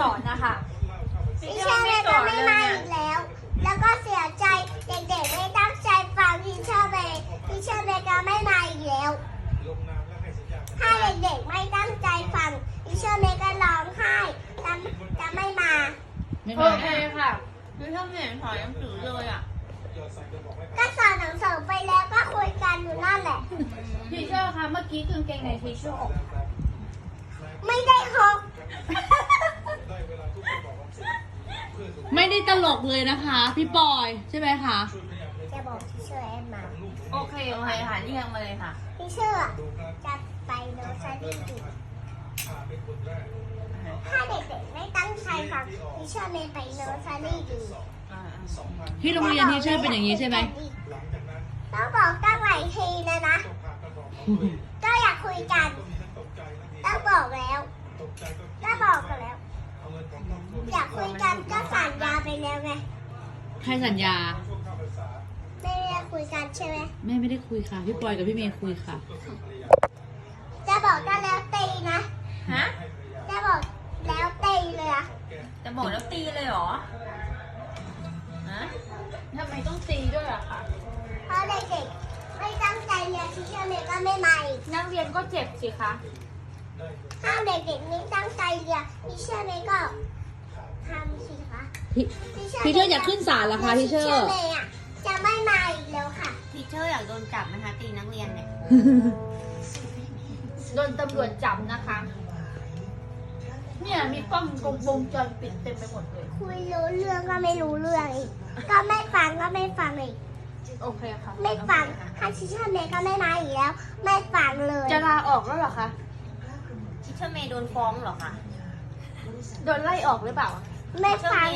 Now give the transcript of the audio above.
สอนนะคะพี่เชอร์เมย์ก็ไม่มาอีกแล้ว แล้วก็เสียใจเด็กๆไม่ตั้งใจฟังพี่เชอร์เมย์พี่เชอร์เมย์ก็ไม่มาอีกแล้ว ถ้าเด็กๆไม่ตั้งใจฟังพี่เชอร์เมย์ก็ร้องไห้จะจะไม่มาไม่โอมาเคค่ะคือถ้าไม่เห็นสอนหนังสือเลยอะก็สอนหนังสือไปแล้วก็คุยกันอยู่นั่นแหละทีเชอร์คะเมื่อกี้กางเกงในทีเชอร์หกไม่ได้หก ไม่ได้ตลกเลยนะคะ พี่ปอยใช่ไหมคะจะบอกพี่เชอร์แอนมาโอเคโอเคค่ะเรียกมาเลยค่ะพี่เชอร์จะไปเนอร์ซารีอีกถ้าเด็กๆไม่ตั้งใจฟังพี่เชอร์เมย์ไปเนอร์ซารีอีกอ่าที่โรงเรียนที่เชื่อเป็นอย่างนี้ใช่ไหมต้องบอกตั้งหลายทีนะนะก็อยากคุยกันต้องบอกแล้วก็บอกกันแล้ว อยากคุยกันก็สัญญาไป แล้วไงใครสัญญา ไม่ได้คุยกันใช่ไหมแม่ไม่ได้คุยค่ะ พี่ปอยกับพี่เมย์คุยค่ะ จะบอกกันแล้วตีนะฮะ จะบอกแล้วตีเลยอะจะบอกแล้วตีเลยเหรอ ฮะทำไมต้องตีด้วยอะคะเพราะเด็กๆไม่ตั้งใจเรียนที่เชื่อเมย์ก็ไม่มาอีกนักเรียนก็เจ็บสิคะถ้าเด็กๆไม่ตั้งใจเรียนที่เชื่อเมย์ก็ทำสิคะ พี่ที่พี่เชอร์อยากขึ้นศาลเหรอคะพี่เชอร์ที่เมย์อะจะไม่มาอีกแล้วค่ะทีเชอร์อยากโดนจับไหมคะตีนักเรียนเนี่ยโดนตำรวจจับนะคะ เนี่ยมีกล้องวงจรปิดเต็มไปหมดเลย คุยรู้เรื่องก็ไม่รู้เรื่องอีก ก็ไม่ฟังก็ไม่ฟังอีก โอเคค่ะไม่ฟังถ้าที่เชื่อเมย์ก็ไม่มาอีกแล้ว ไม่ฟังเลยจะลาออกแล้วเหรอคะทีเชอร์เมย์โดนฟ้องเหรอคะ โดนไล่ออกหรือเปล่า ไม่ฟัง